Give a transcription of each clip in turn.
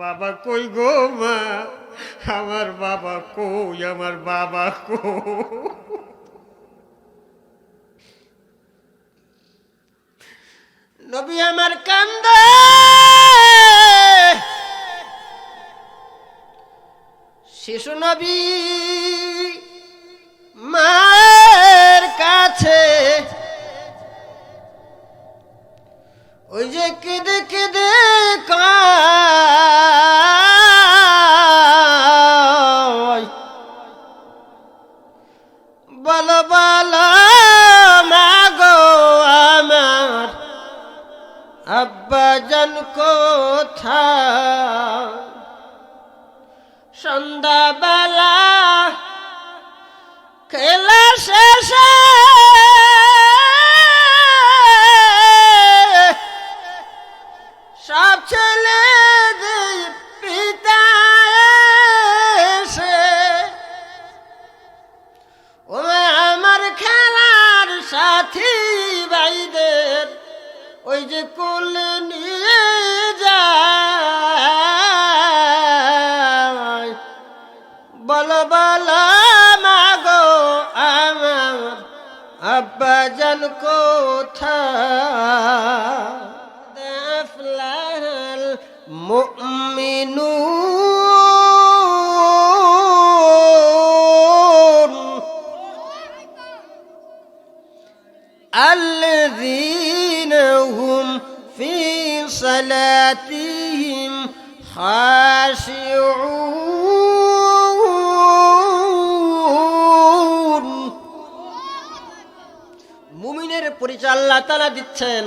বাবা কই গো মা? আমার বাবা কই? আমার বাবা কো নবী আমার কান্দে। শিশু নবী মায়ের কাছে। ওই যে কেঁদে কেঁদে কয় সাথী ভাইদের ওই যে কোলে নিয়ে যায়। বলো বলো, মাগো, আমার আব্বা জান কোথায়? আফলাহাল الذين هم في صلاتهم خاشعون মুমিনের পরিচয় আল্লাহ তালা দিচ্ছেন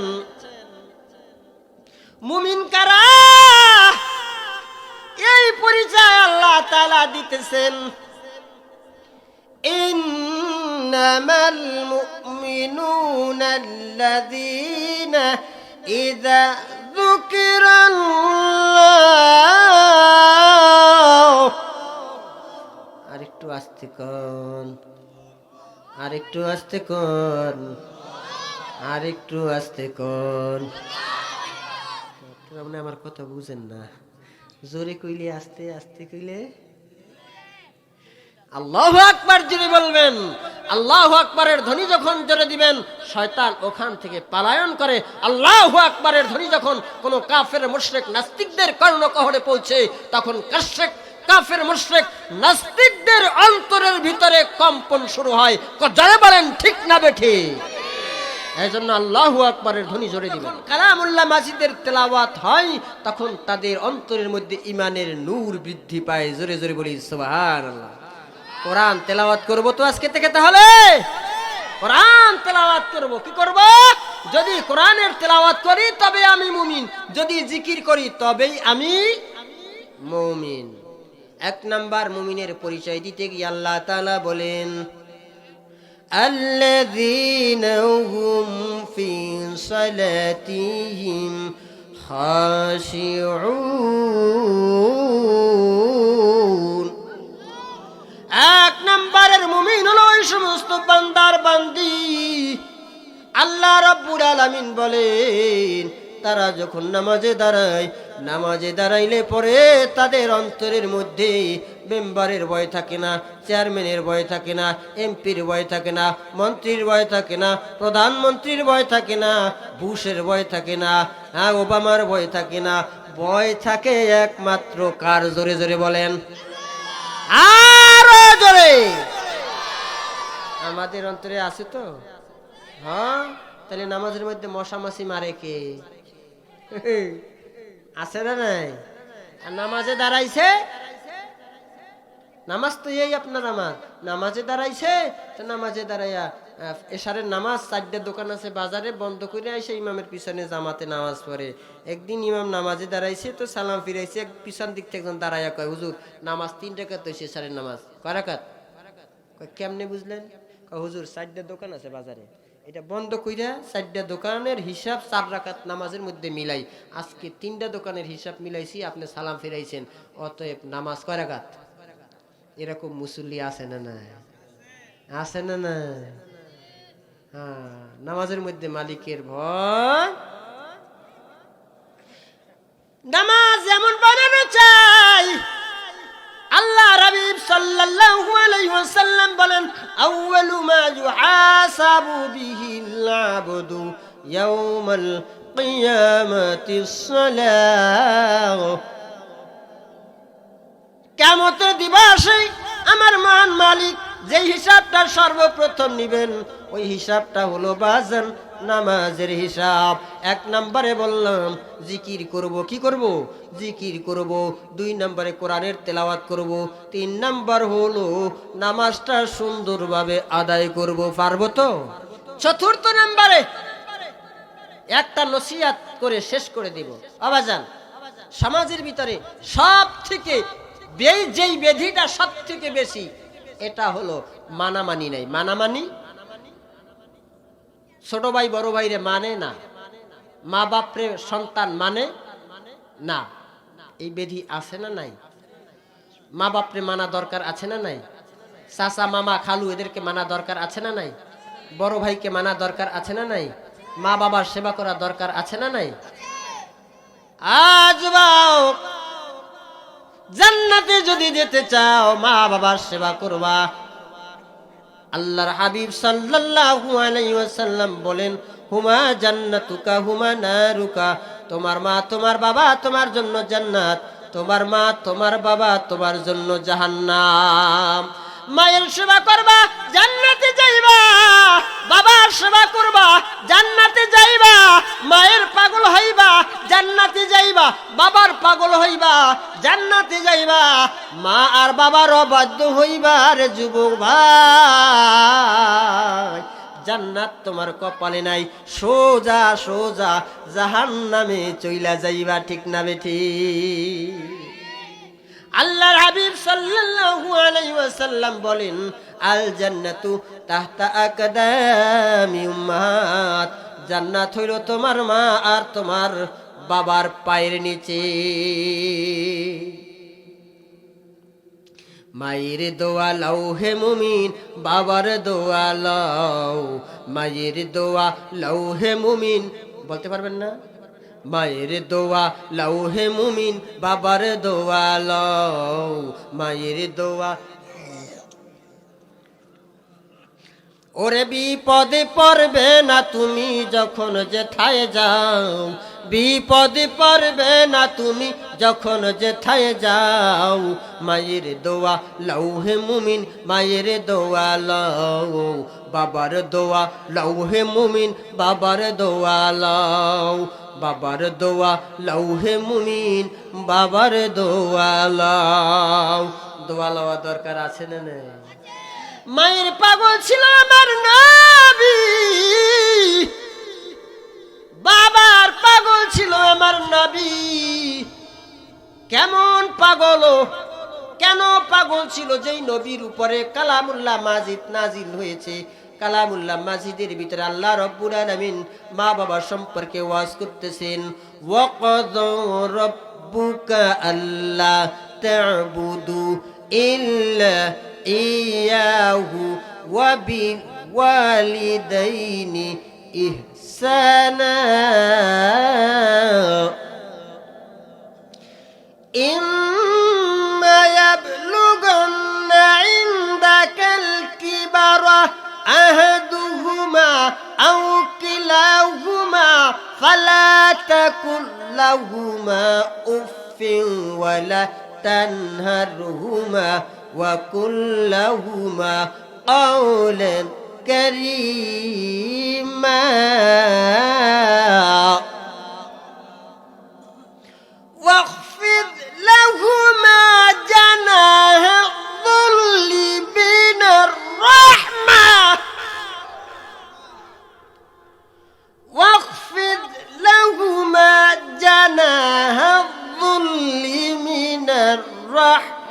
মুমিন কারা এই পরিচয় আল্লাহ তালা দিতেছেন إنما المؤمنون الذين إذا ذكر الله আরেকটু আস্তে কন আরেকটু আস্তে কন আরেকটু আস্তে কন আপনি আমার কথা বুঝেন না জোরে কইলে আস্তে আস্তে কইলে আল্লাহ আকবার যিনি বলবেন, আল্লাহ আকবরের ধ্বনি যখন জোরে দিবেন, শয়তান ওখান থেকে পালায়ন করে, আল্লাহ আকবরের ধ্বনি যখন কোনো কাফের, মুশরিক, নাস্তিকদের কর্ণকহরে পৌঁছে, তখন কাশেক কাফের, মুশরিক, নাস্তিকদের অন্তরের ভিতরে কম্পন শুরু হয়। যারা বলেন, ঠিক না বেঠি? এই জন্য আল্লাহু আকবরের ধ্বনি জোরে দিবেন। কালামুল্লাহ মাসিদের তেলাওয়াত হয়, তখন তাদের অন্তরের মধ্যে ইমানের নূর বৃদ্ধি পায়। জোরে জোরে বলি, সুবহানাল্লাহ। কোরআন তেলাওয়াত করব তো আজকে থেকে তাহলে কোরআন তেলাওয়াত করব কি করব যদি কোরআনের তেলাওয়াত করি তবে আমি মুমিন যদি জিকির করি তবেই আমি মুমিন এক নাম্বার মুমিনের পরিচয় দিতে গিয়ে আল্লাহ তাআলা বলেন الذين هم في صلاتهم خاشعون এক নম্বরের মুমিন হলো ওই সমস্ত বান্দার বান্দি। আল্লাহ রাব্বুল আলামিন বলেন, তারা যখন নামাজে দাঁড়ায়, নামাজে দাঁড়াইলে পরে তাদের অন্তরের মধ্যে মেম্বারের ভয় থাকে না, চেয়ারম্যানের ভয় থাকে না, এমপির ভয় থাকে না, মন্ত্রীর ভয় থাকে না, প্রধানমন্ত্রীর ভয় থাকে না, বুশের ভয় থাকে না হ্যাঁ ওবামার ভয় থাকে না, ভয় থাকে একমাত্র কার? জোরে জোরে বলেন। আরও জোরে আমাদের অন্তরে আছে তো? হ্যাঁ? তাহলে নামাজের মধ্যে মশা মাছি মারে কে? আছে না নাই? আর নামাজে দাঁড়াইছে? নামাজ তো এই আপনার নামাজ নামাজে দাঁড়াইছে তো নামাজে দাঁড়াইয়া আহ, এশারের নামাজ চারটে দোকান আছে বাজারে বন্ধ করে আইসে ইমামের পিছনে জামাতে নামাজ পড়ে। একদিন ইমাম নামাজে দাঁড়াইছে তো সালাম ফিরাইছে পিছন দিক থেকে একজন দাঁড়াইয়া কয় হুজুর নামাজ তিন টাকাত হয়েছে এশারের নামাজ। করাকাত কেমনে বুঝলেন? হুজুর, চারটে দোকান আছে বাজারে। এটা বন্ধ কইরা চারটা দোকানের হিসাব চার রাকাত নামাজের মধ্যে মিলাই। আজকে তিনটা দোকানের হিসাব মিলাইছি, আপনি সালাম ফিরাইছেন। অতএব নামাজ কয় রাকাত? এরকম মুসল্লি আছে না না আছে না না হ্যাঁ নামাজের মধ্যে মালিকের ভয়। নামাজ এমন বানানো চাই ওয়াসাল্লাম বলেন আউয়ালু মা ইউহাসাবু বিহিল আবদু ইয়াউমাল কিয়ামাতিস সালাহ কেমতের দিবসে আমার মহান মালিক যে হিসাবটা সর্বপ্রথম নিবেন, ওই হিসাবটা হলো বাজান, নামাজের হিসাব। এক নম্বরে বললাম, জিকির করব, কি করব? জিকির করব, দুই নম্বরে কোরআনের তেলাওয়াত করব, তিন নাম্বার হলো নামাজটা সুন্দরভাবে আদায় করব, পারব তো? চতুর্থ নম্বরে একটা নসিয়াত করে শেষ করে দিব। আবাজান, সমাজের ভিতরে সব থেকে যেই বেধিটা সব থেকে বেশি এটা হলো মানামানি নাই। মানামানি? ছোট ভাই, বড় ভাইরে মানে না। মা বাপরে সন্তান মানে না। এই বেধি আছে না নাই? মা বাপরে মানা দরকার আছে না নাই? চাচা, মামা, খালু এদেরকে মানা দরকার আছে না নাই? বড় ভাইকে মানা দরকার আছে না নাই? মা বাবার সেবা করা দরকার আছে না নাই? আজ বাও জান্নাতে যদি যেতে চাও, মা বাবার সেবা করবা। আল্লাহর হাবিব সাল্লাল্লাহু আলাইহি ওয়াসাল্লাম বলেন, হুমা জান্নাতুকা, হুমা নারুকা। তোমার মা, তোমার বাবা তোমার জন্য জান্নাত, তোমার মা, তোমার বাবা তোমার জন্য জাহান্নাম। মায়ের সেবা করবা জান্নাতে যাইবা বাবার সেবা করবা, জান্নাতে যাইবা, মায়ের পাগল হইবা, জান্নাতে যাইবা, বাবার পাগল হইবা, জান্নাতে যাইবা, মা আর বাবার অবাধ্য হইবা রে যুবক ভাই। জান্নাত তোমার কপালে নাই, সোজা সোজা জাহান নামে চইলা যাইবা, ঠিক না বেঠি আল্লাহর হাবিব সাল্লাল্লাহু আলাইহি ওয়াসাল্লাম বলেন, আল জান্নাতু তাহতা আকদামি উম্মাহাত। জান্নাত হইল তোমার মা আর তোমার বাবার পায়ের নিচে। মায়ের দোয়া লাও হে মুমিন, বাবার দোয়া লাও। মায়ের দোয়া লাও হে মুমিন। বলতে পারবেন না? মায়ের দোয়া লাও হে মুমিন, বাবার দোয়া লাও মায়ের দোয়া। ওরে বিপদে পড়বে না তুমি যখন যেথায় যাও, বিপদে পড়বে না তুমি যখন যেথায় যাও। মায়ের দোয়া লৌহে মুমিন, মায়ের দোয়া লও বাবার দোয়া লৌহে মুমিন, বাবার দোয়া লও বাবার দোয়া লৌহে মুমিন, বাবার দোয়া লও। দোয়া লওয়া দরকার আছে না নেই? মায়ের পাগল ছিল আমার নবী। বাবার পাগল ছিল আমার নবী। কেমন পাগল কেন পাগল ছিল? যেই নবীর উপরে কালামুল্লাহ মাজিদ নাজিল হয়েছে। কালামুল্লাহ মাজিদের ভিতরে আল্লাহ রব্বুল আলামিন মা বাবা সম্পর্কে ওয়াজ করতেছেন ওয়াকাদ রব্বুকা আল্লাহ তা'বুদু ইল্লা ইয়াহু ওয়া বিল ওয়ালিদাইনি ইহসানা إما يبلغن عندك الكبر أحدهما أو كلاهما فلا تكن لهما أف ولا تنهرهما وقل لهما قولا كريما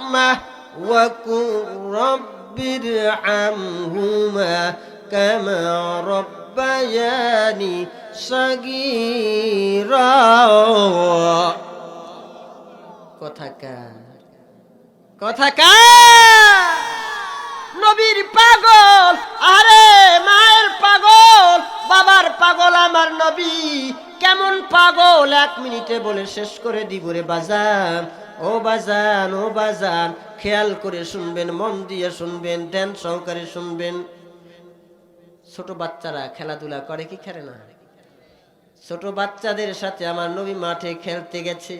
الرحمة وقل رب ارحمهما كما ربياني صغيرا কথাকার কথাকার নবীর পাগল আরে মায়ের পাগল বাবার পাগল আমার নবী কেমন পাগল এক মিনিটে বলে শেষ করে দিব রে বাজার ও বাজান ও বাজান, খেয়াল করে শুনবেন, মন দিয়ে শুনবেন, ধ্যান সহকারে শুনবেন। ছোট বাচ্চারা খেলাধুলা করে কি খেলে না? ছোট বাচ্চাদের সাথে আমার নবী মাঠে খেলতে গেছে।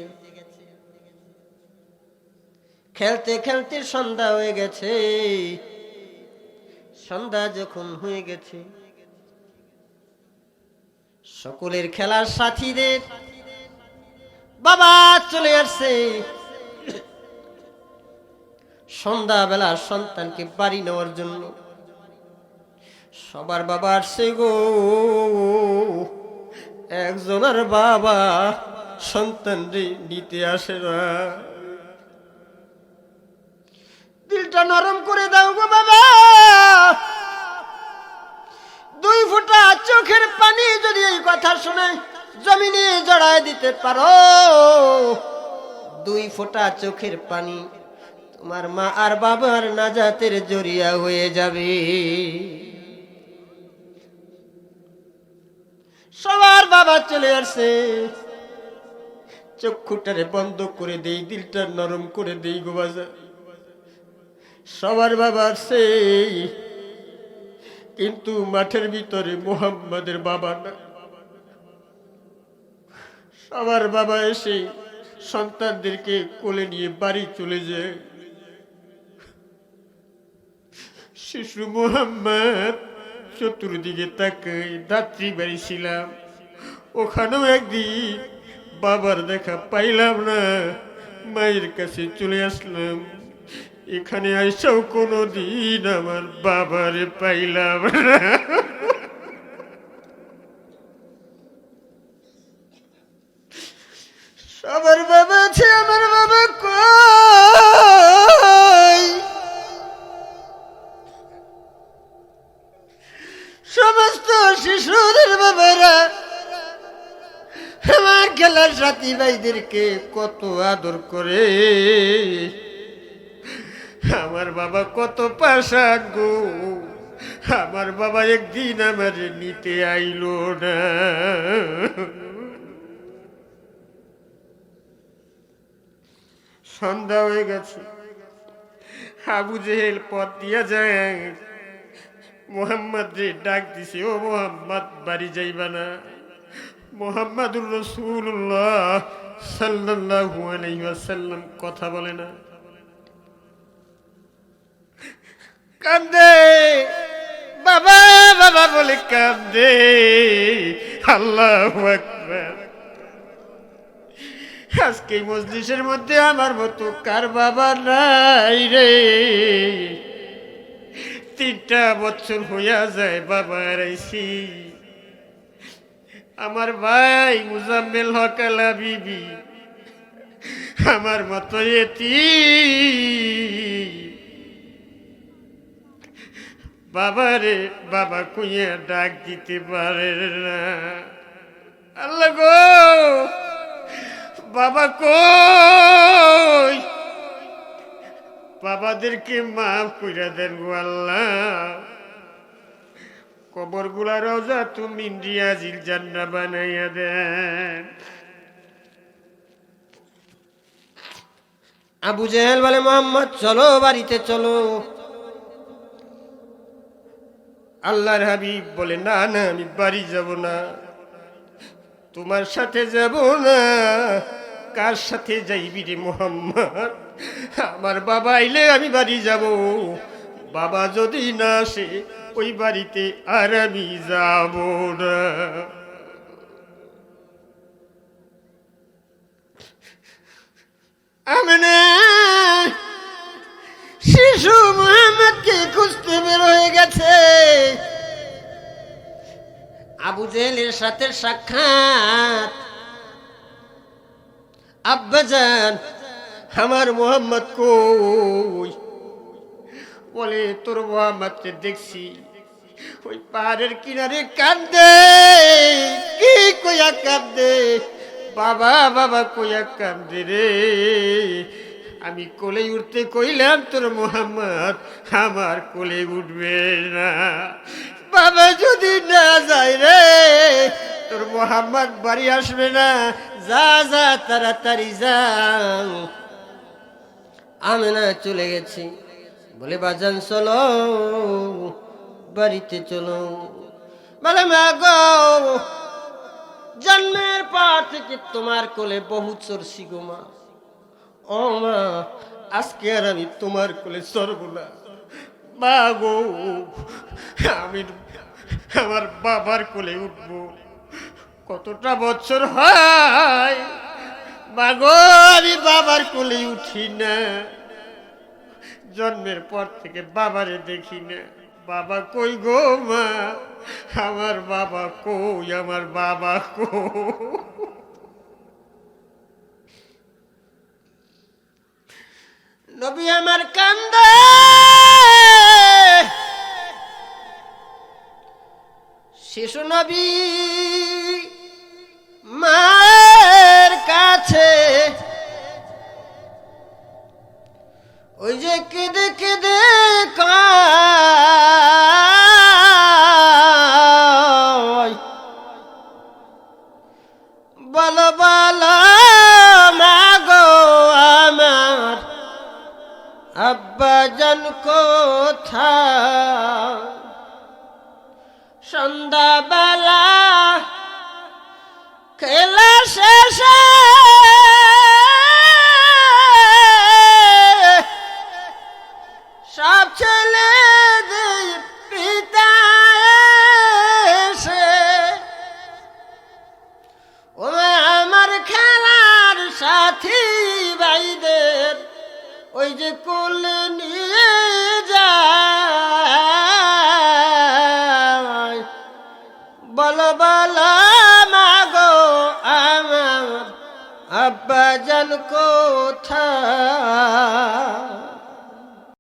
খেলতে খেলতে সন্ধ্যা হয়ে গেছে। সন্ধ্যা যখন হয়ে গেছে, সকলের খেলার সাথীদের বাবা চলে আসছে। সন্ধ্যাবেলা সন্তানকে বাড়ি নেওয়ার জন্য। সবার বাবা আসছে গো। একজনের বাবা সন্তান নিতে আসে না। দিলটা নরম করে দাও গো বাবা। দুই ফোঁটা চোখের পানি যদি এই কথা শুনে জমিনে জড়ায় দিতে পারো। দুই ফোঁটা চোখের পানি তোমার মা আর বাবার নাজাতের জরিয়া হয়ে যাবে। সবার বাবা চলে আসছে চক্ষুটারে বন্ধ করে দেই, দিলটা নরম করে দেই গো বাজার সবার বাবা আসছে কিন্তু মাঠের ভিতরে মোহাম্মদের বাবা না। সবার বাবা এসে সন্তানদেরকে কোলে নিয়ে বাড়ি চলে যায়। শিশু মোহাম্মদ। চতুর্দিকে তাকাই দাত্রী বাড়ি ওখানেও একদিন বাবার দেখা পাইলাম না। মায়ের কাছে চলে আসলাম। এখানে আইসাও কোনো দিন আমার বাবারে পাইলাম না। ভাইদেরকে কত আদর করে। আমার বাবা কত পাশা গো। আমার বাবা একদিন আমার নিতে আইলো না। সন্ধ্যা হয়ে গেছে। আবু জেহেল পথ দিয়া যায়। মোহাম্মদ রে ডাক দিছে, ও মোহাম্মদ, বাড়ি যাইবা না। মোহাম্মদুর রসুল্লাহ সাল্লাল্লাহু আলাইহি ওয়াসাল্লাম কথা বলে না। কান্দে। বাবা বাবা বলে কান্দে। আল্লাহ আজকে মজলিসের মধ্যে আমার মতো কার বাবা নাই রে? তিনটা বছর হইয়া যায় বাবা রাইছি আমার ভাই মুজাম্মেল হকালা বিবি। আমার মতো এতি বাবারে, বাবা কুইয়া ডাক দিতে পারে না। আল্লাহ গো, বাবা কই? বাবাদেরকে মাফ কইরা দেন আল্লাহ। কবরগুলা রোজা তুমি রিয়াজিল জান্না বানাইয়া দেন। আবু জেহেল বলে, মোহাম্মদ, চলো, বাড়িতে চলো। আল্লাহর হাবিব বলে, না না, আমি বাড়ি যাব না। তোমার সাথে যাব না। কার সাথে যাইবি রে মোহাম্মদ? আমার বাবা আইলে আমি বাড়ি যাব। বাবা যদি না আসে, ওই বাড়িতে আর আমি যাব না। আমিনা শিশু মোহাম্মদকে খুঁজতে বের হয়ে গেছে। আবু জেহেলের সাথে সাক্ষাৎ। আব্বাজান, আমার মোহাম্মদ কই? বলে, তোর মোহাম্মদকে দেখছি। ওই পাহাড়ের কিনারে কান্দে কি কইয়া কান্দে বাবা বাবা কইয়া কান্দে রে। আমি কোলে উঠতে কইলাম, তোর মোহাম্মদ আমার কোলে উঠবে না। বাবা যদি না যায় রে, তোর মোহাম্মদ বাড়ি আসবে না। যা যা, তাড়াতাড়ি যাও। আমি না চলে গেছি। বলে, বাজান, চলো, বাড়িতে চলো। বলে, মা গো, জন্মের পর থেকে তোমার কোলে বহু চরছি গো মা। ও মা, আজকে আর আমি তোমার কোলে চড়ব না। মা গো, আমি আমার বাবার কোলে উঠবো। কতটা বছর হয়? মাগো আমি বাবার কোলে উঠি না। জন্মের পর থেকে বাবারে দেখি না। বাবা কই গো মা? আমার বাবা কই? আমার বাবা কো নবী আমার কান্দে। শিশু নবী মায়ের কাছে ওই যে কেঁদে কেঁদে